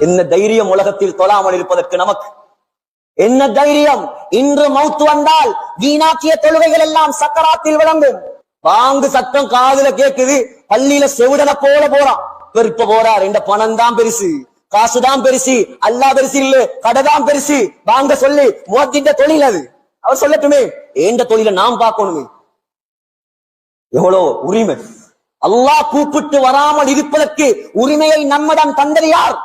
என்ன தைரியம் உலகத்தில் தொழாமல் இருப்பதற்கு நமக்கு? என்ன தைரியம்? இன்று மௌத்து வந்தால் வீணாக்கிய தொழுகைகள் எல்லாம் சக்கராத்தில் விளங்கும். வாங்கு சத்தம் காதுல கேக்குது பள்ளியில செவிடன போல போறான். பெருப்ப போறார் இந்த பணம் தான் பெருசு. காசுதான் பெருசு அல்லா பெருசு இல்ல கடைதான் பெருசு. வாங்க சொல்லி முகத்திட்ட தொழில் அது. அவர் சொல்லட்டுமே ஏண்ட தொழிலை நாம் பார்க்கணுமே? எவ்வளவு உரிமை. அல்லாஹ் கூப்பிட்டு வராமல் இருப்பதற்கு உரிமையை நம்மிடம் தந்தது யார்?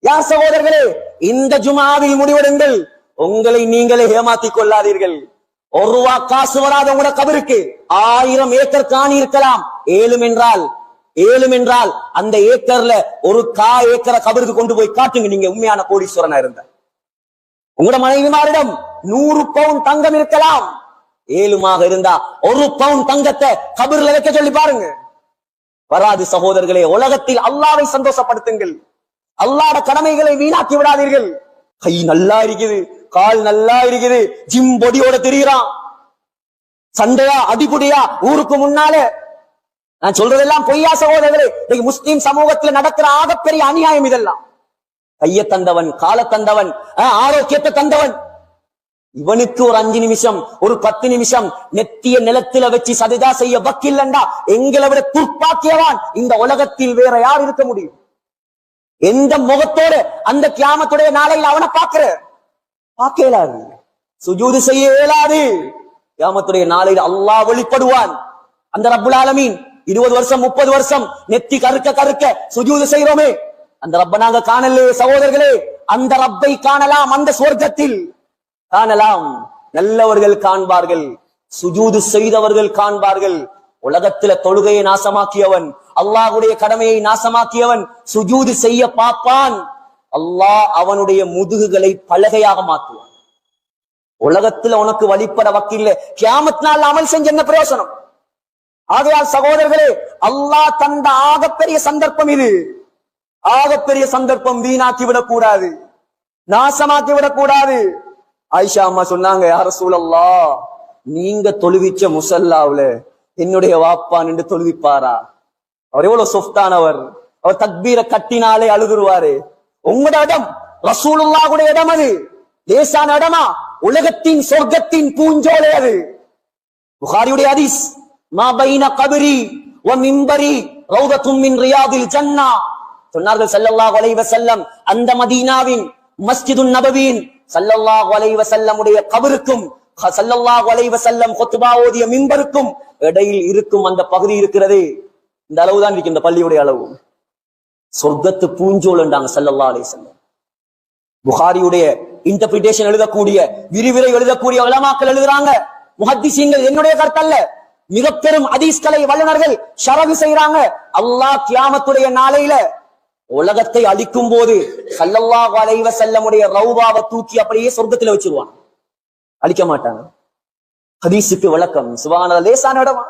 யார் சகோதரர்களே? இந்த ஜுமாவில் முடிவெடுங்கள். உங்களை நீங்களே ஏமாத்திக் கொள்ளாதீர்கள். ஒரு ரூபா காசு வராத உங்களோட கபருக்கு ஆயிரம் ஏக்கர் காணி இருக்கலாம். ஏழும் என்றால் ஏழும் என்றால் அந்த ஏக்கர்ல ஒரு கா ஏக்கரை கபருக்கு கொண்டு போய் காட்டுங்க. நீங்க உண்மையான கோடீஸ்வரனா இருந்த. உங்களோட மனைவிமாரிடம் நூறு பவுன் தங்கம் இருக்கலாம். ஏழுமாக இருந்தா ஒரு பவுன் தங்கத்தை கபர்ல வைக்க சொல்லி பாருங்க. வராது சகோதரர்களே உலகத்தில் அல்லாவை சந்தோஷப்படுத்துங்கள். அல்லாட கடமைகளை வீணாக்கி விடாதீர்கள். கை நல்லா இருக்குது கால் நல்லா இருக்குது ஜிம் பொடியோட திரிகிறான் சண்டையா அடிபுடியா ஊருக்கு முன்னால. நான் சொல்றதெல்லாம் பொய்யா சகோதரர்களே? இன்னைக்கு முஸ்லீம் சமூகத்தில் நடக்கிற ஆகப்பெரிய அநியாயம் இதெல்லாம். கைய தந்தவன் கால தந்தவன் ஆரோக்கியத்தை தந்தவன். இவனுக்கு ஒரு அஞ்சு நிமிஷம் ஒரு பத்து நிமிஷம் நெத்திய நிலத்தில வச்சு சதிதா செய்ய வக்கில்லண்டா? எங்களை விட துர்ப்பாக்கியவான் இந்த உலகத்தில் வேற யார் இருக்க முடியும்? எந்த முகத்தோட அந்த கியாமத்துடைய நாளையில் அவனை பாக்குற பார்க்க இயலாது. சுஜூது செய்ய இயலாது. கியாமத்துடைய நாளையில் அல்லாஹ் வெளிப்படுவான். அந்த ரப்புல் ஆலமீன் இருபது வருஷம் முப்பது வருஷம் நெத்தி கருக்க கருக்க சுஜூது செய்யறோமே அந்த ரப்ப நாங்க காணலையே சகோதரர்களே அந்த ரப்பை காணலாம் அந்த சுவர்க்கத்தில் காணலாம். நல்லவர்கள் காண்பார்கள். சுஜூது செய்தவர்கள் காண்பார்கள். உலகத்துல தொழுகையை நாசமாக்கியவன் அல்லாஹுடைய கடமையை நாசமாக்கியவன் சுஜூது செய்ய பார்ப்பான். அல்லாஹ் அவனுடைய முதுகுகளை பலகையாக மாற்றுவான். உலகத்துல உனக்கு வழிபட வக்கில்ல. கியாமத் நாள் அமல் செஞ்ச என்ன பிரயோசனம்? ஆகையால் சகோதரர்களே அல்லாஹ் தந்த ஆகப்பெரிய சந்தர்ப்பம் இது. ஆகப்பெரிய சந்தர்ப்பம் வீணாக்கி விடக்கூடாது நாசமாக்கி விடக்கூடாது ஆயிஷா அம்மா சொன்னாங்க யார சூழல்லா நீங்க தொழுவிச்ச முசல்லாவுல என்னுடைய வாப்பா நின்று தொழுவிப்பாரா? அவர் எவ்வளவு சொஃப்டானவர் அவர் தக்பீரை கட்டினாலே அழுதுருவாரு. உங்களோட இடம் ரசூலுல்லாஹ்வுடைய இடம் அது. லேசான இடமா? உலகத்தின் சொர்க்கத்தின் பூஞ்சோலை அது. புகாரியுடைய ஹதீஸ் மா பைன கபரி வ மிம்பரி ரௌதத்தும் மின் ரியாதில் ஜன்னா. சொன்னார்கள் ஸல்லல்லாஹு அலைஹி வஸல்லம் அந்த மதீனாவின் மஸ்ஜிதுன் நபவியின் சல்லல்லாஹ் வலைவ செல்லம் கபருக்கும் ஹ- ஸல்லல்லாஹு செல்லம் கொத்துபா ஓதிய மிம்பருக்கும் இடையில் இருக்கும் அந்த பகுதி இருக்கிறதே. இந்த அளவுதான் இருக்கு இந்த பள்ளியுடைய அளவு. சொர்க்கத்து பூஞ்சோல் என்றாங்க அலை செல்லம் புகாரியுடைய இன்டர்பிரிட்டேஷன் எழுதக்கூடிய விரிவிரை எழுதக்கூடிய வளமாக்கள் எழுதுறாங்க. முஹத்திசீன்கள் என்னுடைய கருத்தல்ல. மிக பெரும் அதீஸ்கலை வல்லுநர்கள் ஷரகு செய்யறாங்க அல்லாஹ் கியாமத்துடைய நாளையில உலகத்தை அழிக்கும் போது சல்லல்லா வளைவ செல்லமுடைய ரவுபாவை தூக்கி அப்படியே சொர்க்கத்துல வச்சிருவான். அழிக்க மாட்டாங்க ஹதீஸுக்கு விளக்கம். சுபான லேசான இடமா?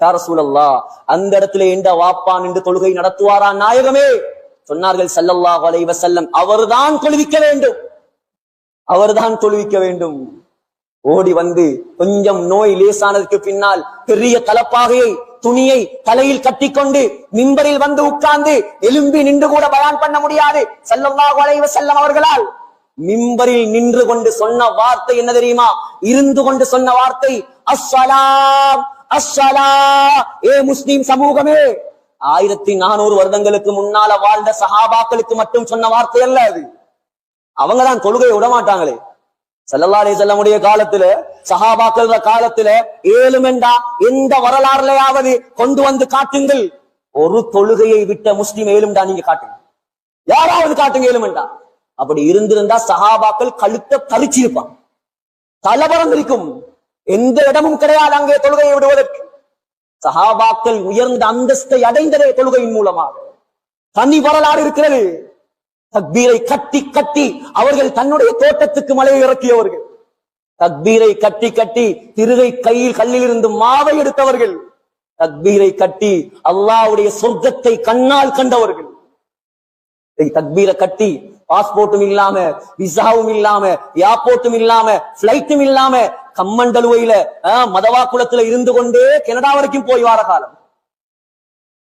யார சூழல்லா அந்த இடத்துல எந்த வாப்பான் என்று தொழுகை நடத்துவாரா நாயகமே? சொன்னார்கள் சல்லல்லா வளைவ செல்லம் அவர்தான் தொழுவிக்க வேண்டும். அவர்தான் தொழுவிக்க வேண்டும். ஓடி வந்து கொஞ்சம் நோய் லேசானதுக்கு பின்னால் பெரிய கலப்பாகையை துணியை தலையில் கட்டிக்கொண்டு மிம்பரில் வந்து உட்கார்ந்து எலும்பி நின்று கூட பயான் பண்ண முடியாது. ஸல்லல்லாஹு அலைஹி செல்லம் அவர்களால். மிம்பரில் நின்று கொண்டு சொன்ன வார்த்தை என்ன தெரியுமா? இருந்து கொண்டு சொன்ன வார்த்தை அஸ்ஸலாம் அஸ்ஸலா. ஏ முஸ்லிம் சமூகமே. ஆயிரத்தி நானூறு வருடங்களுக்கு முன்னால வாழ்ந்த சஹாபாக்களுக்கு மட்டும் சொன்ன வார்த்தை அல்ல அது. அவங்கதான் தொழுகையை விட மாட்டாங்களே ஸல்லல்லாஹு அலைஹி வஸல்லமுடைய காலத்துல சஹாபாக்கள் காலத்துல ஏழுமெண்டா எந்த வரலாறுலையாவது கொண்டு வந்து காட்டுங்கள். ஒரு தொழுகையை விட்ட முஸ்லீம் ஏழுமெண்டா நீங்க காட்டுங்க. யாராவது காட்டுங்க ஏழுமெண்டா. அப்படி இருந்திருந்தா சஹாபாக்கள் கழுத்தை பறிச்சிருப்பான் தலபரம் இருக்கும் எந்த இடமும் கிடையாது அங்கே தொழுகையை விடுவதற்கு. சஹாபாக்கள் உயர்ந்த அந்தஸ்தை அடைந்ததே தொழுகையின் மூலமாக. தனி வரலாறு இருக்கிறது. தக்பீரை கட்டி கட்டி அவர்கள் தன்னுடைய தோட்டத்துக்கு மலையை இறக்கியவர்கள். தக்பீரை கட்டி கட்டி திருகை கையில் கல்லில் இருந்து மாவை எடுத்தவர்கள். தக்பீரை கட்டி அல்லாவுடைய சொர்க்கத்தை கண்ணால் கண்டவர்கள். தக்பீரை கட்டி பாஸ்போர்ட்டும் இல்லாம விசாவும் இல்லாம ஏர்போர்ட்டும் இல்லாம பிளைட்டும் இல்லாம கம்மண்டலுவையில மதவா குளத்துல இருந்து கொண்டே கனடா வரைக்கும் போய் வார காலம்.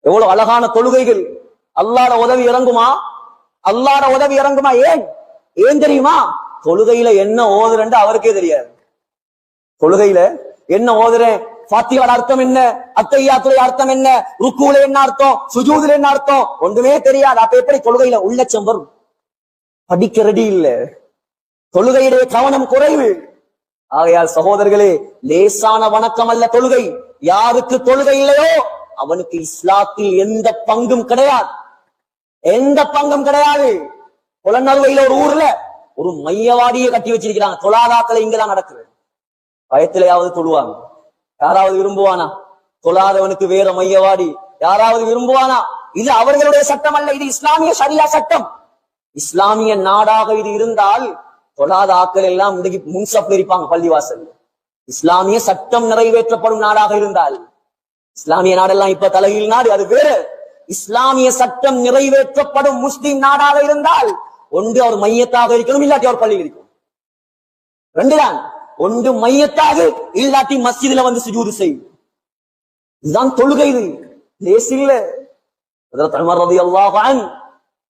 எவ்வளவு அழகான தொழுகைகள். அல்லாட உதவி இறங்குமா? அல்லாட உதவி இறங்குமா ஏன்? ஏன் தெரியுமா? தொழுகையில என்ன ஓதுறேன்ட்டு அவருக்கே தெரியாது. தொழுகையில என்ன ஓதுறேன்? பாத்தியோட அர்த்தம் என்ன? அத்தையாத்துடைய அர்த்தம் என்ன? ருக்குல என்ன அர்த்தம்? சுஜூதுல என்ன அர்த்தம்? ஒன்றுமே தெரியாது. அப்ப எப்படி தொழுகையில உள்ளச்சம் வரும்? படிக்க ரெடி இல்ல. தொழுகையுடைய கவனம் குறைவு. ஆகையால் சகோதரர்களே லேசான வணக்கம் அல்ல தொழுகை. யாருக்கு தொழுகை இல்லையோ அவனுக்கு இஸ்லாத்தில் எந்த பங்கும் கிடையாது. எந்த பங்கும் கிடையாது. புலனறுவையில ஒரு ஊர்ல ஒரு மையவாடியை கட்டி வச்சிருக்கிறாங்க. தொழாதாக்களை இங்கதான் நடக்குது. பயத்திலையாவது தொழுவாங்க. யாராவது விரும்புவானா? தொழாதவனுக்கு வேற மையவாடி யாராவது விரும்புவானா? இது அவர்களுடைய சட்டம் அல்ல இது இஸ்லாமிய சரியா சட்டம். இஸ்லாமிய நாடாக இது இருந்தால் தொழாத ஆக்கள் எல்லாம் முடுகி முன்சப்ல இருப்பாங்க பள்ளிவாசல் இஸ்லாமிய சட்டம் நிறைவேற்றப்படும் நாடாக இருந்தால் இஸ்லாமிய நாடெல்லாம் இப்ப தலையில் நாடு அது வேறு. இஸ்லாமிய சட்டம் நிறைவேற்றப்படும் முஸ்லிம் நாடாக இருந்தால் ஒன்று அவர் மையத்தாக இருக்கணும் இல்லாட்டி அவர் பள்ளியில் இருக்கணும். ரெண்டுதான். ஒன்று மையத்தாக இல்லாட்டி மஸ்ஜிதுல வந்து சுஜூது செய்யும். இதுதான் தொழுகை இது. லேசில்ல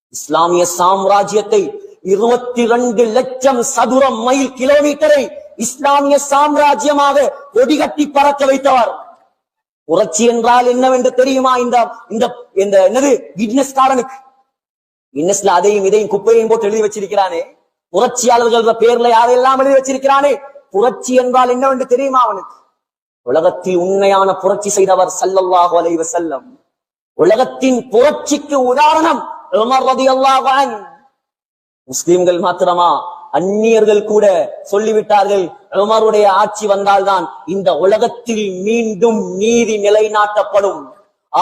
இஸ்லாமிய சாம்ராஜ்யத்தை இருபத்தி ரெண்டு லட்சம் சதுர மைல் கிலோமீட்டரை இஸ்லாமிய சாம்ராஜ்யமாக கொடிகட்டி பறக்க வைத்தவர். புரட்சி என்றால் என்னவென்று தெரியுமா? இந்த இந்த இந்த என்னது? கிட்னஸ் இன்னஸ்ல அதையும் இதையும் குப்பையும் போட்டு எழுதி வச்சிருக்கிறானே. புரட்சியாளர்கள் பேர்ல யாரெல்லாம் எழுதி வச்சிருக்கிறானே? புரட்சி என்றால் என்னவென்று தெரியுமா அவனுக்கு? உலகத்தில் உண்மையான புரட்சி செய்தவர் சல்லல்லாஹு அலைவ செல்லம் உலகத்தின் புரட்சிக்கு உதாரணம் முஸ்லிம்கள் மாத்திரமா? அந்நியர்கள் கூட சொல்லிவிட்டார்கள் உமருடைய ஆட்சி வந்தால்தான் இந்த உலகத்தில் மீண்டும் நீதி நிலைநாட்டப்படும்.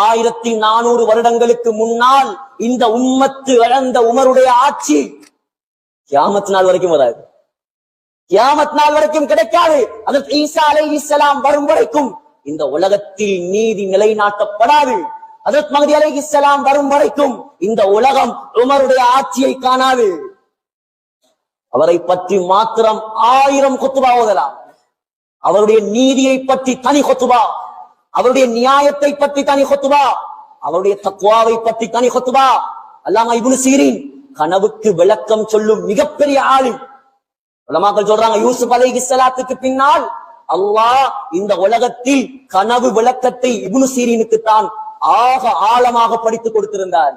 ஆயிரத்தி நானூறு வருடங்களுக்கு முன்னால் இந்த உம்மத்து இழந்த உமருடைய ஆட்சி கியாமத் நாள் வரைக்கும் வராது. கியாமத் நாள் வரைக்கும் கிடைக்காது. அதற்கு ஈசா அலைஹிஸ்ஸலாம் வரும் வரைக்கும் இந்த உலகத்தில் நீதி நிலைநாட்டப்படாது. அதற்கு மகதி அலைஹிஸ்ஸலாம் வரும் வரைக்கும் இந்த உலகம் உமருடைய ஆட்சியை காணாது. அவரை பற்றி மாத்திரம் ஆயிரம் கொத்துபா ஓதலாம். அவருடைய நீதியை பற்றி தனி கொத்துபா அவருடைய நியாயத்தை பற்றி தனி கொத்துபா அவருடைய தக்குவாவை பற்றி தனி கொத்துபா அல்லாம இபுனு சீரின் கனவுக்கு விளக்கம் சொல்லும் மிகப்பெரிய ஆளு உலமாக்கள் சொல்றாங்க யூசுப் அலைஹிஸ்ஸலாத்துக்கு பின்னால் அல்லாஹ் இந்த உலகத்தில் கனவு விளக்கத்தை இபுனு சீரினுக்கு தான் ஆக ஆழமாக படித்து கொடுத்திருந்தார்.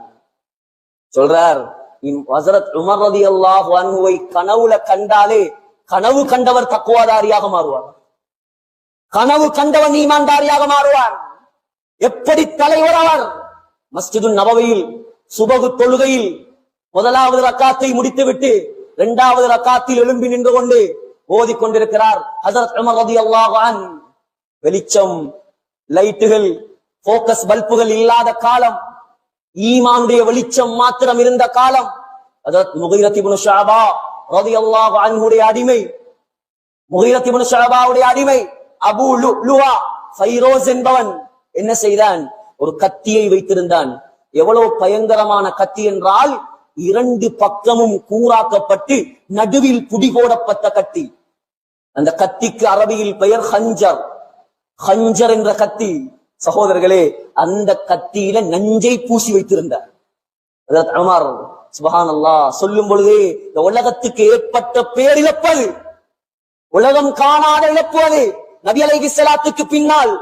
சொல்றார் வசரத் ஹஸரத் உமர் அல்லாஹ் அன்ஹுவை கனவுல கண்டாலே கனவு கண்டவர் தக்குவாதாரியாக மாறுவார். கனவு கண்டவன் ஈமான்தாரியாக மாறுவார் எப்படி தலைவர் அவர்? மஸ்ஜிது நபவையில் சுபகு தொழுகையில் முதலாவது ரக்காத்தை முடித்துவிட்டு இரண்டாவது ரக்காத்தில் எழும்பி நின்று கொண்டு ஓதிக்கொண்டிருக்கிறார் ஹசரத் உமர் ரலியல்லாஹு வெளிச்சம் லைட்டுகள் போக்கஸ் பல்புகள் இல்லாத காலம் ஈமானுடைய வெளிச்சம் மாத்திரம் இருந்த காலம் ஹசரத் முகைரத் இப்னு ரதி ரலியல்லாஹு அன்ஹுடைய அடிமை முகிரத்தி இப்னு அடிமை அபூ லுவா ஃபைரோஸ் என்பவன் என்ன செய்தான்? ஒரு கத்தியை வைத்திருந்தான். எவ்வளவு பயங்கரமான கத்தி என்றால் இரண்டு பக்கமும் கூறாக்கப்பட்டு நடுவில் புடி போடப்பட்ட கத்தி. அந்த கத்திக்கு அரபியில் பெயர் ஹஞ்சர். ஹஞ்சர் என்ற கத்தி. சகோதரர்களே அந்த கத்தியில நஞ்சை பூசி வைத்திருந்தார். ஹஜரத் உமர் சொல்லும் பொழுதே இந்த உலகத்துக்கு ஏற்பட்ட பேரிழப்பது உலகம் காணாத இழப்பு நபி அலைஹி சலாத்துக்கு பின்னால்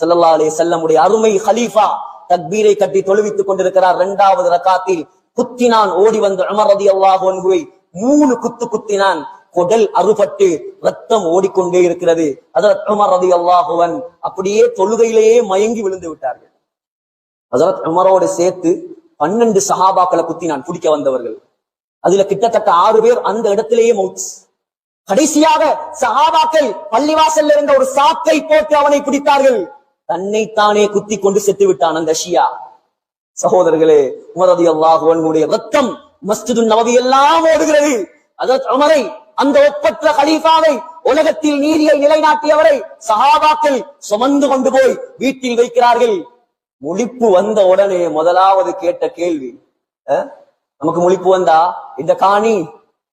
சல்லல்லா அலைஹி செல்லமுடைய அருமை ஹலீஃபா தக்பீரை கட்டி தொழுவித்துக் கொண்டிருக்கிறார். இரண்டாவது ரக்காத்தில் குத்தினான் ஓடி வந்த அமர் ரதி அன்ஹுவை மூணு குத்து குத்தினான். குடல் அறுபட்டு ரத்தம் ஓடிக்கொண்டே இருக்கிறது. அதரத் உமர் ரதி அல்லாஹுவன் அப்படியே தொழுகையிலேயே மயங்கி விழுந்து விட்டார்கள். அதரத் உமரோடு சேர்த்து பன்னெண்டு சஹாபாக்களை குத்தினான் குடிக்க வந்தவர்கள். அதுல கிட்டத்தட்ட ஆறு பேர் அந்த இடத்திலேயே மௌத் கடைசியாக சஹாபாக்கள் பள்ளிவாசல்ல இருந்த ஒரு சாக்கை போட்டு அவனை பிடித்தார்கள். தன்னைத்தானே குத்தி கொண்டு செத்து விட்டான் அந்த ஷியா. சகோதரர்களே உமரதி அல்லாஹுவனுடைய ரத்தம் மஸ்ஜிது நவதி எல்லாம் ஓடுகிறது. அதற்கு அமரை அந்த ஒப்பற்ற ஹலீஃபாவை உலகத்தில் நீதியை நிலைநாட்டியவரை சகாபாக்கள் சுமந்து கொண்டு போய் வீட்டில் வைக்கிறார்கள். முழிப்பு வந்த உடனே முதலாவது கேட்ட கேள்வி அஹ், நமக்கு முழிப்பு வந்தா? இந்த காணி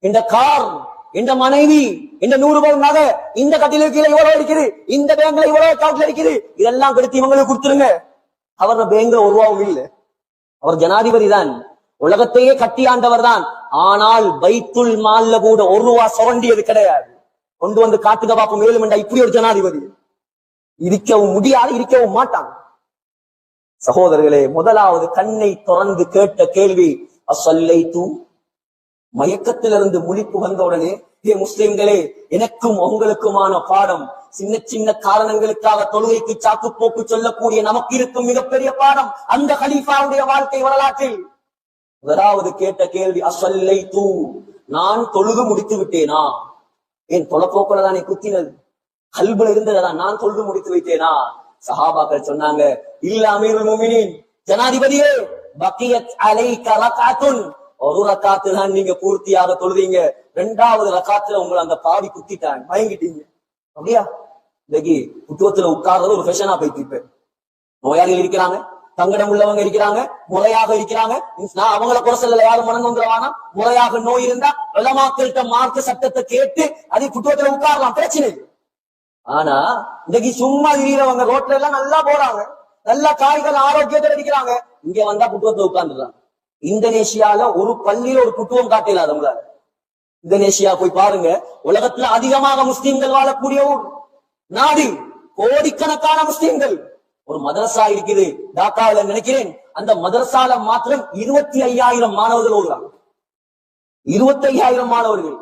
இந்த கார் இந்த மனைவி இந்த நூறு பவுன் நகை இந்த கட்டில கீழே இவ்வளவு இருக்குது இந்த பேங்க்ல இவ்வளவு காட்டுல இருக்குது இதெல்லாம் கொடுத்து இவங்களுக்கு கொடுத்துருங்க. அவர் பேங்க்ல ஒரு ரூபாவும் இல்ல. அவர் ஜனாதிபதி தான். உலகத்தையே கட்டியாண்டவர் தான். ஆனால் பைத்துல் மால்ல கூட ஒரு ரூபா சுரண்டியது கிடையாது. கொண்டு வந்து காத்துக்க பாப்போம் மேலும் இப்படி ஒரு ஜனாதிபதி. இருக்கவும் முடியாது இருக்கவும் மாட்டான். சகோதரர்களே முதலாவது கண்ணை திறந்து கேட்ட கேள்வி அசல்லை தூ மயக்கத்திலிருந்து முழிப்பு வந்தவுடனே ஏ முஸ்லிம்களே எனக்கும் உங்களுக்குமான பாடம். சின்ன சின்ன காரணங்களுக்காக தொழுகைக்கு சாக்கு போக்கு சொல்லக்கூடிய நமக்கு இருக்கும் மிகப்பெரிய பாடம் அந்த கலீஃபாவுடைய வாழ்க்கை வரலாற்றில். முதலாவது கேட்ட கேள்வி அசல்லை தூ நான் தொழுது முடித்து விட்டேனா? என் தொலைப்போக்குல தானே குத்தினது? கல்புல இருந்ததான் நான் தொழுது முடித்து வைத்தேனா சஹாபாக்கள் சொன்னாங்க இல்ல அமீர் முஃமினீன் ஜனாதிபதியே பக்கியத் அலை கலகாத்துன் ஒரு ரக்காத்து தான் நீங்க பூர்த்தியாக தொழுதீங்க. ரெண்டாவது ரக்காத்துல உங்களை அந்த பாவி குத்திட்டாங்க. மயங்கிட்டீங்க. அப்படியா? இன்னைக்கு புத்துவத்துல உட்கார்றது ஒரு ஃபெஷனா போயிட்டு இப்ப நோயாளிகள் இருக்கிறாங்க. தங்கடம் உள்ளவங்க இருக்கிறாங்க. முறையாக இருக்கிறாங்க. நான் அவங்கள குறை சொல்லல. யாரும் மனம் வந்துருவானா முறையாக நோய் இருந்தா வெள்ளமாக்கள்கிட்ட மார்க்க சட்டத்தை கேட்டு அதை புத்துவத்துல உட்காரலாம். பிரச்சனை ஆனா இன்னைக்கு சும்மா திரியறவங்க ரோட்ல எல்லாம் நல்லா போறாங்க. நல்ல காய்கள் ஆரோக்கியத்துல இருக்கிறாங்க. இங்க வந்தா புட்டுவத்தை உட்கார்ந்துடுறாங்க இந்தோனேஷியால ஒரு பள்ளியில ஒரு குட்டுவம் காட்டல நம்மளால இந்தோனேஷியா போய் பாருங்க உலகத்துல அதிகமாக முஸ்லிம்கள் வாழக்கூடிய ஊர் நாடு. கோடிக்கணக்கான முஸ்லீம்கள். ஒரு மதரசா இருக்குது டாக்காவில நினைக்கிறேன். அந்த மதரசால மாத்திரம் இருபத்தி ஐயாயிரம் மாணவர்கள் ஓடுறாங்க. இருபத்தி ஐயாயிரம் மாணவர்கள்.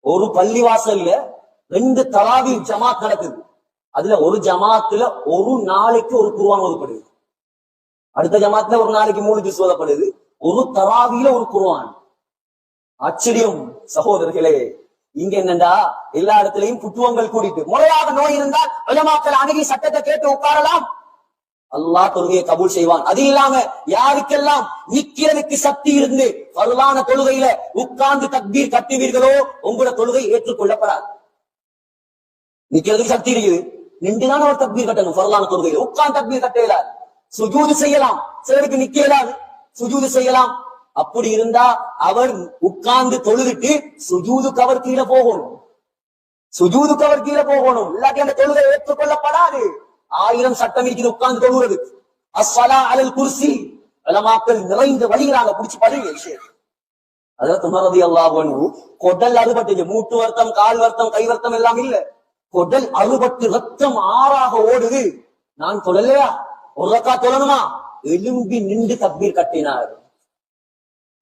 ஒரு பள்ளி வாசல்ல ரெண்டு தலாவி ஜமாத் நடக்குது. அதுல ஒரு ஜமாத்துல ஒரு நாளைக்கு ஒரு குருவான் ஓதப்படுது. அடுத்த ஜமாத்துல ஒரு நாளைக்கு மூணு ஜூஸ் ஓதப்படுது. ஒரு தராவியில ஒரு குருவான் ஆச்சரியம் சகோதரர்களே. இங்க என்னண்டா? எல்லா இடத்துலயும் புத்துவங்கள் கூடிட்டு. முறையாக நோய் இருந்தால் உலமாக்கள் அணுகி சட்டத்தை கேட்டு உட்காரலாம். அல்லாஹ் தொழுகையை கபூல் செய்வான். அது இல்லாம யாருக்கெல்லாம் நிக்கிறதுக்கு சக்தி இருந்து வலுவான தொழுகையில உட்கார்ந்து தக்பீர் கட்டுவீர்களோ உங்களோட தொழுகை ஏற்றுக்கொள்ளப்படாது. நிக்கிறதுக்கு சக்தி இருக்குது. நின்றுதான் ஒரு தக்பீர் கட்டணும் வரலான தொழுகையில. உட்கார்ந்து தக்பீர் கட்ட இயலாது. சுஜூது செய்யலாம். சிலருக்கு நிக்க இயலாது சுஜூது செய்யலாம். அப்படி இருந்தா அவர் உட்கார்ந்து தொழுதுட்டு சுஜூது கவர் கீழே போகணும். சுஜூது கவர் கீழே போகணும். இல்லாட்டி அந்த தொழுகை ஏற்றுக்கொள்ளப்படாது. ஆயிரம் சட்டம் இருக்குது உட்கார்ந்து தொழுகிறது அஸ்வலா அலல் குர்சி. வளமாக்கள் நிறைந்து வழிகிறாங்க புடிச்சு படுங்க விஷயம். அதாவது துமரதி அல்லாஹ் கொடல் அறுபட்டு மூட்டு வருத்தம் கால் வருத்தம் கை வருத்தம் எல்லாம் இல்ல. கொடல் அறுபட்டு ரத்தம் ஆறாக ஓடுது. நான் தொடலையா ஒரு ரக்கா தொழணுமா? எலும்பி நின்று தப்பீர் கட்டினார்.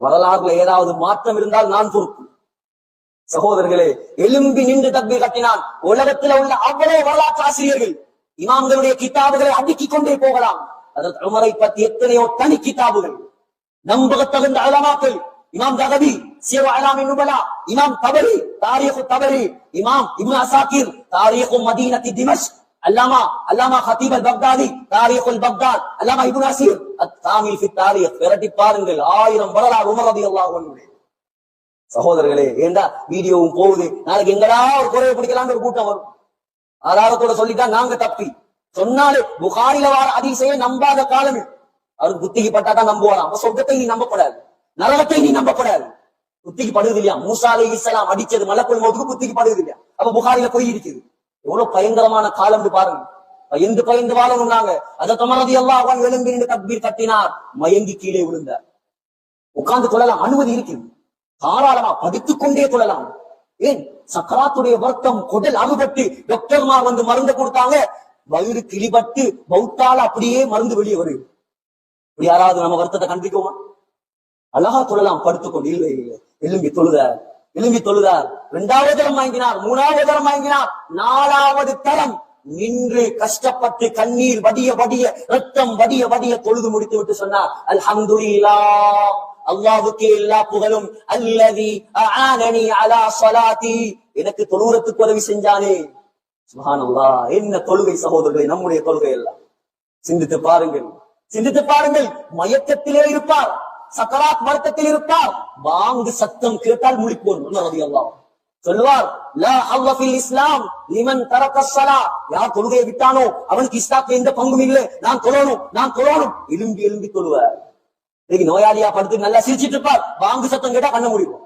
வரலாறுல ஏதாவது மாற்றம் இருந்தால் நான் பொறுப்பு சகோதரர்களே எலும்பி நின்று தப்பீர் கட்டினான் உலகத்தில் உள்ள அவ்வளவு வரலாற்று ஆசிரியர்கள் இமாம்களுடைய கிதாபுகளை அடுக்கிக் கொண்டே போகலாம். அதற்கு உமரை பத்தி எத்தனையோ தனி கிதாபுகள். நம்பகத்தகுந்த அலமாக்கள். இமாம் தகவி சீரோ அலாம் நுபலா இமாம் தபரி தாரியகு தபரி இமாம் இப்னு அசாக்கிர் தாரியகு மதீனத்தி திமஷ் அல்லாமா அல்லாமா ஹதீப் அல் பக்தாதி தாரீഖு அல் பக்தாத் அல்லாமா இப்னு அசீர் அத்தாமில் ஃபி தாரீഖ் விரட்டி பாருங்கள் ஆயிரம் வரலாறு உமர் ரலியல்லாஹு அன்ஹு. சகோதரர்களே ஏண்டா வீடியோவும் போகுது? நாளைக்கு எங்கடா ஒரு குறைய பிடிக்கலாம்னு ஒரு கூட்டம் வரும். ஆதாரத்தோட சொல்லிட்டா நாங்க தப்பி. சொன்னாலே புகாரில வார அதிசய நம்பாத காலம். அவர் அவருக்கு புத்திக்கு பட்டாதான் நம்புவாராம். அப்ப சொர்க்கத்தை நீ நம்பப்படாது. நரகத்தை நீ நம்பப்படாது. புத்திக்கு படுது இல்லையா மூசா அலை இஸ்லாம் அடிச்சது மலக்குள் மோதுக்கு புத்திக்கு படுது இல்லையா அப்ப புகாரில போய் இருக்குது எவ்வளவு பயங்கரமான காலம் பாருங்க. பயந்து பயந்து வாழணும்னாங்க அதை தமரதி எல்லாம் எழும்பி நின்று தக்பீர் கட்டினார். மயங்கி கீழே விழுந்தார். உட்கார்ந்து கொள்ளலாம். அனுமதி இருக்குது. தாராளமா படித்துக் கொண்டே கொள்ளலாம். ஏன்? சக்கராத்துடைய வருத்தம் குடல் அறுபட்டு டாக்டர்மார் வந்து மருந்து கொடுத்தாங்க. வயிறு கிளிபட்டு பௌத்தால அப்படியே மருந்து வெளியே வருது. இப்படி யாராவது நம்ம வருத்தத்தை கண்டிக்கோமா? அழகா தொழலாம் படுத்துக்கொண்டு இல்லை இல்லை எலும்பி தொழுத எழும்பி தொழுதார் இரண்டாவது தரம் வாங்கினார் மூணாவது தரம் வாங்கினார் நாலாவது தரம் நின்று கஷ்டப்பட்டு கண்ணீர் வடிய வடிய ரத்தம் வடிய வடிய தொழுது முடித்து விட்டு சொன்னார் அல்ஹம்துலில்லாஹ் அல்லாவுக்கே எல்லா புகழும். அல்லதி அஆனனி அலா ஸலாத்தி. எனக்கு தொழுகிறதுக்கு உதவி செஞ்சானே. சுப்ஹானல்லாஹ் என்ன தொழுகை சகோதரர்களே நம்முடைய தொழுகை எல்லாம் சிந்தித்து பாருங்கள். சிந்தித்து பாருங்கள் மயக்கத்திலே இருப்பார். சக்கராத் வருத்தத்தில் இருப்பார் வாங்கு சத்தம் கேட்டால் முழிப்போர் ரலியல்லாஹு சொல்லுவார் லா ஹவ்வ இஸ்லாம் லிமன் தரக்க சலா யார் தொழுகையை விட்டானோ அவனுக்கு இஸ்லாத்துல எந்த பங்கும் இல்லை. நான் தொழணும் நான் தொழணும். எலும்பி எலும்பி தொழுவார். இன்னைக்கு நோயாளியா படுத்து நல்லா சிரிச்சிட்டு இருப்பார் வாங்கு சத்தம் கேட்டா கண்ண முடியும்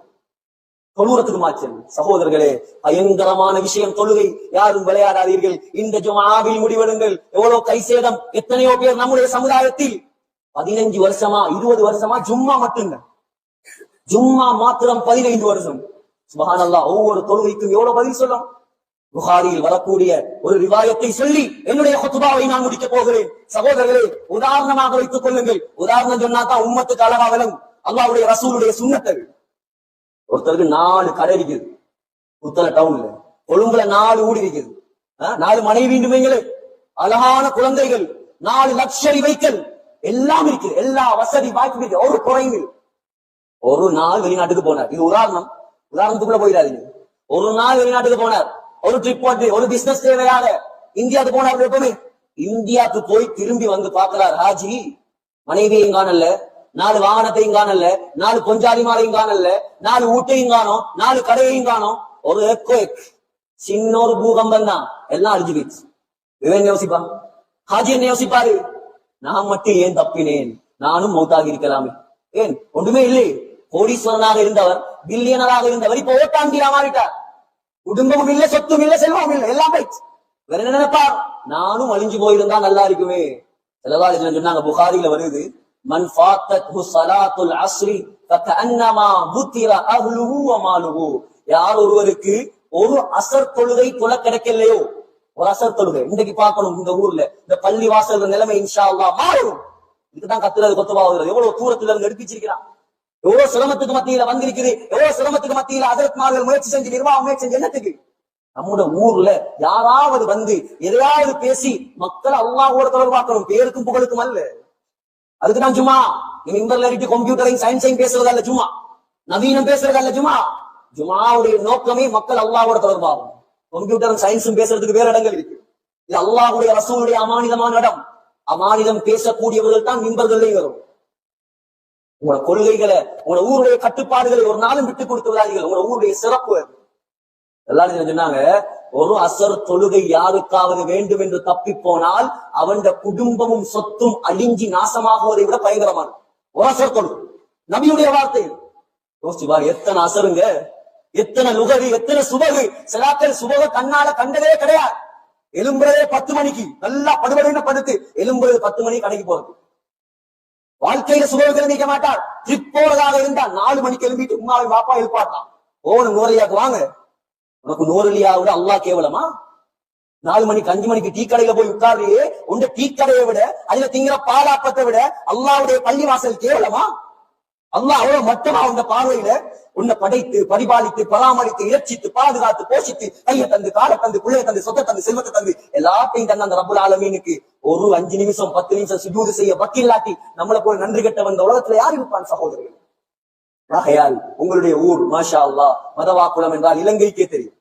தொழுறதுக்கு மாச்சல் சகோதரர்களே பயங்கரமான விஷயம் தொழுகை. யாரும் விளையாடாதீர்கள். இந்த ஜுமாவில் முடிவெடுங்கள். எவ்வளவு கை சேதம் எத்தனையோ பேர் நம்முடைய சமுதாயத்தில் பதினஞ்சு வருஷமா இருபது வருஷமா ஜும்மா மட்டுங்க ஜும்மா மாத்திரம் பதினைந்து வருஷம். சுபஹானல்லாஹ் ஒவ்வொரு தொழுகைக்கும் எவ்வளவு பதில் சொல்லும்? புகாரியில் வரக்கூடிய ஒரு ரிவாயத்தை சொல்லி என்னுடைய ஹொத்துபாவை நான் முடிக்க போகிறேன். சகோதரர்களே உதாரணமாக வைத்துக் கொள்ளுங்கள். உதாரணம் சொன்னா தான் உம்மத்துக்கு அழகா விளங்கும் அல்லாவுடைய ரசூலுடைய சுண்ணத்தது ஒருத்தருக்கு நாலு கடை இருக்குது. புத்தள டவுன்ல கொழும்புல நாலு ஊடி இருக்குது. நாலு மனைவி வைங்களே அழகான குழந்தைகள் நாலு லக்ஷரி வைக்கல் எல்லாம் இருக்குது எல்லா வசதி வாய்ப்பும் இருக்கு ஒரு குறைவு ஒரு நாள் வெளிநாட்டுக்கு போனார். இது உதாரணம். உதாரணத்துக்குள்ள போயிடாதீங்க. ஒரு நாள் வெளிநாட்டுக்கு போனார். ஒரு ட்ரிப் போட்டு ஒரு பிசினஸ் தேவையாக இந்தியாவுக்கு போனார் எப்பவுமே. இந்தியாவுக்கு போய் திரும்பி வந்து பாக்குறார் ஹாஜி. மனைவியையும் காணல. நாலு வாகனத்தையும் காணல. நாலு பொஞ்சாதிமாரையும் காணல. நாலு ஊட்டையும் காணும். நாலு கடையையும் காணும். ஒரு earthquake. சின்ன ஒரு பூகம்பம் தான். எல்லாம் அழிஞ்சு போயிடுச்சு. இவன் என்ன யோசிப்பான்? ஹாஜி என்ன யோசிப்பாரு? நான் மட்டும் ஏன் தப்பினேன்? நானும் மௌத்தாக இருக்கலாமே ஏன்? ஒன்றுமே இல்லை. கோடீஸ்வரனாக இருந்தவர் பில்லியனராக இருந்தவர் இப்ப ஓட்டாண்டியா மாறிட்டார் குடும்பமும் இல்ல சொத்தும் இல்ல செல்வமும் இல்ல எல்லாம் போயிடுச்சு வேற என்ன நினைப்பார்? நானும் அழிஞ்சு போயிருந்தா நல்லா இருக்குமே. செலவாளிகள் சொன்னாங்க புகாரில வருது மன் ஃபாத்தத்ஹு ஸலாத்துல் அஸ்ரி ஃபகஅன்னமா புத்திர அஹ்லுஹு வ மாலுஹு. யார் ஒருவருக்கு ஒரு அசர் தொழுகை தொழ கிடைக்கலையோ? ஒரு அசர் தொழுகை. இன்னைக்கு பார்க்கணும் இந்த ஊர்ல. இந்த பள்ளி வாசல் நிலைமை இன்ஷா அல்லாஹ் மாறும். இதுக்குதான் கத்துறது கொத்தவாகுறது எவ்வளவு தூரத்துல இருந்து எடுப்பிச்சிருக்கிறான் எவ்வளவு சிரமத்துக்கு மத்தியில வந்திருக்குது. எவ்வளவு சிரமத்துக்கு மத்தியில அதற்குமார்கள் முயற்சி செஞ்சு நிர்வாகம் முயற்சி செஞ்சு என்னத்துக்கு? நம்முடைய ஊர்ல யாராவது வந்து எதையாவது பேசி மக்கள் அல்லாவோட தொடர்பாக்கணும் பேருக்கும் புகழுக்கும் அல்ல. அதுக்கு தான் சும்மா நீங்க இம்பர்ல இருக்கு கம்ப்யூட்டரையும் சயின்ஸையும் பேசுறது அல்ல சும்மா நவீனம் பேசுறது அல்ல சும்மா ஜுமாவுடைய நோக்கமே மக்கள் அல்லாவோட தொடர்பாகும். கம்ப்யூட்டரும் சயின்ஸும் பேசுறதுக்கு வேற இடங்கள் இருக்கு. இது அல்லாஹுடைய ரசூலுடைய அமானிதமான இடம். அமானிதம் பேசக்கூடியவர்கள் தான் மிம்பர்களையும் வரும். உங்களோட கொள்கைகளை உங்களோட ஊருடைய கட்டுப்பாடுகளை ஒரு நாளும் விட்டு கொடுத்து விடாதீர்கள். உங்களோட ஊருடைய சிறப்பு எல்லாரும் சொன்னாங்க? ஒரு அசர் தொழுகை யாருக்காவது வேண்டும் என்று தப்பி போனால் அவன் குடும்பமும் சொத்தும் அழிஞ்சி நாசமாகுவதை விட பயங்கரமானது. ஒரு அசர் தொழுகை. நபியுடைய வார்த்தை. யோசிச்சு பாரு எத்தனை அசருங்க? எத்தனை நுகரு எத்தனை சுபகு? சிலாக்கள் சுபக கண்ணால கண்டதே கிடையாது. எலும்புறதே பத்து மணிக்கு. நல்லா படுபடுன்னு படுத்து எலும்புறது பத்து மணிக்கு கடைக்கு போறது. வாழ்க்கையில சுபகுகள் நிக்க மாட்டார் ட்ரிப் போறதாக இருந்தா நாலு மணிக்கு எழும்பிட்டு உமாவை பாப்பா எழுப்பாட்டான். ஓனும் நூறையாக்கு வாங்க. உனக்கு நூறுலியா விட அல்லா கேவலமா? நாலு மணிக்கு அஞ்சு மணிக்கு டீ கடையில போய் உட்கார்றியே உண்ட டீ கடையை விட அதுல திங்கிற பாலாப்பத்தை விட அல்லாவுடைய பள்ளி வாசல் கேவலமா? அல்லாஹ் அவ்வளவு மட்டமா உங்க பார்வையில உன்னை படைத்து பரிபாலித்து பராமரித்து இறைச்சித்து பாதுகாத்து போஷித்து கையை தந்து காலை தந்து பிள்ளைய தந்து சொத்தை தந்து செல்வத்தை தந்து எல்லாத்தையும் தந்து அந்த ரபுல் ஆலமீனுக்கு. ஒரு அஞ்சு நிமிஷம் பத்து நிமிஷம் சுஜூது செய்ய பக்கில்லாட்டி நம்மளை போல நன்றி கெட்ட வந்த உலகத்துல யார் இருப்பான் சகோதரர்கள்? ஆகையால் உங்களுடைய ஊர் மாஷா அல்லா மதவாக்குளம் என்றால் இலங்கைக்கே தெரியும்.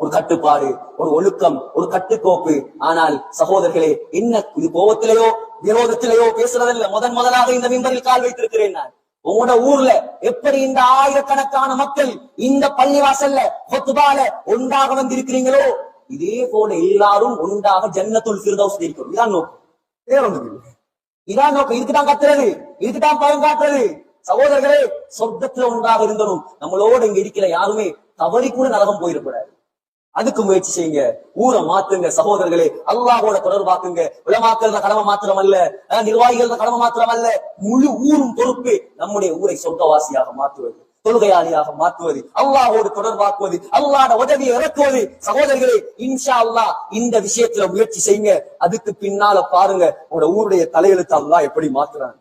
ஒரு கட்டுப்பாடு ஒரு ஒழுக்கம் ஒரு கட்டுக்கோப்பு. ஆனால் சகோதரர்களே என்ன இது கோபத்திலேயோ விரோதத்திலேயோ பேசுறதில்ல. முதன் முதலாக இந்த மிம்பரில் கால் வைத்திருக்கிறேன் நான். உங்களோட ஊர்ல எப்படி இந்த ஆயிரக்கணக்கான மக்கள் இந்த பள்ளிவாசல்ல கொத்துபால ஒன்றாக வந்திருக்கிறீங்களோ? இதே போல எல்லாரும் ஒன்றாக ஜன்னத்துள் சிறுதவுஸ் இருக்கிறோம். இதான் நோக்கம். இதான் நோக்கம். இதுக்குதான் கத்துறது. இதுக்குதான் பயம் காட்டுறது. சகோதரர்களே சொர்க்கத்துல ஒன்றாக இருந்தனும். நம்மளோட இங்க இருக்கிற யாருமே தவறி கூட நரகம் போயிடக்கூடாது. அதுக்கு முயற்சி செய்யுங்க. ஊரை மாத்துங்க சகோதரர்களே. அல்லாஹோட தொடர்பாக்குங்க உலமாக்கள் கடமை மாத்திரம் அல்ல நிர்வாகிகள நிர்வாகிகள் கடமை மாத்திரம் அல்ல முழு ஊரும் பொறுப்பு நம்முடைய ஊரை சொர்க்கவாசியாக மாற்றுவது தொழுகையாளியாக மாற்றுவது அல்லாஹோடு தொடர்பாக்குவது அல்லாட உதவியை இறக்குவது. சகோதரர்களே இன்ஷா அல்லாஹ் இந்த விஷயத்துல முயற்சி செய்யுங்க. அதுக்கு பின்னால பாருங்க உங்களோட ஊருடைய தலையெழுத்து அல்லாஹ் எப்படி மாத்துறாங்க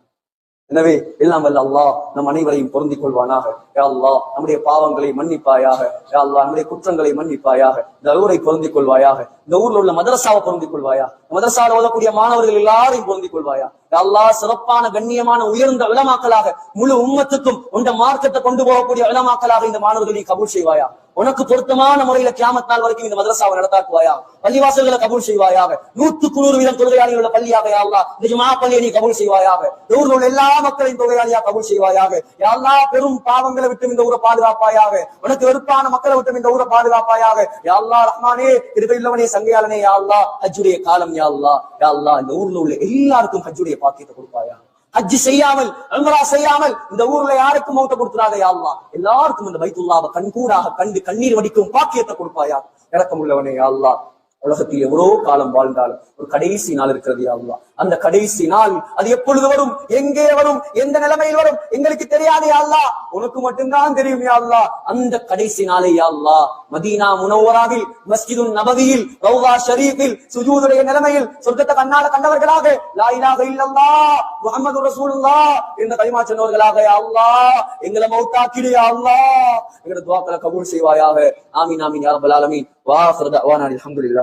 எனவே எல்லாம் வல்ல அல்லாஹ் நம் அனைவரையும் பொருந்திக் கொள்வானாக யா அல்லா நம்முடைய பாவங்களை மன்னிப்பாயாக. யா அல்லா நம்முடைய குற்றங்களை மன்னிப்பாயாக. இந்த ஊரை பொருந்திக் கொள்வாயாக இந்த ஊர்ல உள்ள மதரசாவை பொருந்திக் கொள்வாயா மதரசாவில் ஓதக்கூடிய மாணவர்கள் எல்லாரையும் பொருந்திக் கொள்வாயா அல்லா சிறப்பான கண்ணியமான உயர்ந்த விளமாக்களாக முழு உம்மத்துக்கும் உண்ட மார்க்கத்தை கொண்டு போகக்கூடிய விளமாக்களாக இந்த மாணவர்களை கபூல் செய்வாயா? உனக்கு பொருத்தமான முறையில கியாமத் நாள் வரைக்கும் இந்த மதரசாவை நடத்தாக்குவாயா? பள்ளிவாசல்களை கபூல் செய்வாயாக? நூற்றுக்கு நூறு வீதம் தொழுகையாளிகள் உள்ள பள்ளியாக யா அல்லாஹ்? இந்த ஜுமா பள்ளியை நீ கபூல் செய்வாயாக? ஊரில் உள்ள எல்லா மக்களையும் தொகையாளியா கபூல் செய்வாயாக? எல்லா பெரும் பாவங்களை விட்டு இந்த ஊரை பாதுகாப்பாயாக? உனக்கு வெறுப்பான மக்களை விட்டு இந்த ஊரை பாதுகாப்பாயாக? யா ரஹ்மானே இருக்க இல்லவனே சங்கையாளனே யா ஹஜ்ஜுடைய காலம் யா அல்லாஹ் இந்த ஊர்ல உள்ள எல்லாருக்கும் ஹஜ்ஜுடைய பாக்கியத்தை கொடுப்பாயா? ஹஜ்ஜி செய்யாமல் உம்ரா செய்யாமல் இந்த ஊர்ல யாருக்கும் மௌத்த கொடுத்துறாதே யா எல்லாருக்கும் இந்த பைத்துல்லாவை கண்கூடாக கண்டு கண்ணீர் வடிக்கும் பாக்கியத்தை கொடுப்பாயா? இறக்கம் உள்ளவனே உலகத்தில் எவ்வளவு காலம் வாழ்ந்தாலும் ஒரு கடைசி நாள் இருக்கிறது யா அந்த கடைசி நாள். அது எப்பொழுது வரும்? எங்கே வரும்? எந்த நிலைமையில் வரும்? எங்களுக்கு தெரியாது யாழ்லா உனக்கு மட்டும்தான் தெரியும் யாழ்லா அந்த கடைசி நாளை யாழ்லா மதீனா முனவராவில் மஸ்கிது நபதியில் ரவுகா ஷரீஃபில் சுஜூதுடைய நிலைமையில் சொர்க்கத்தை கண்ணால கண்டவர்களாக லாயிலாக இல்லல்லா முகமது முஹம்மது என்ற கலிமா சொன்னவர்களாக யாழ்லா எங்களை மௌத்தாக்கிடு யாழ்லா அல்லாஹ் எங்களோட துவாக்களை கபூல் செய்வாயாக. ஆமீன் ஆமீன் யா ரப்பல் ஆலமீன். வாஹிரு தஅவானா அல்ஹம்துலில்லாஹ்.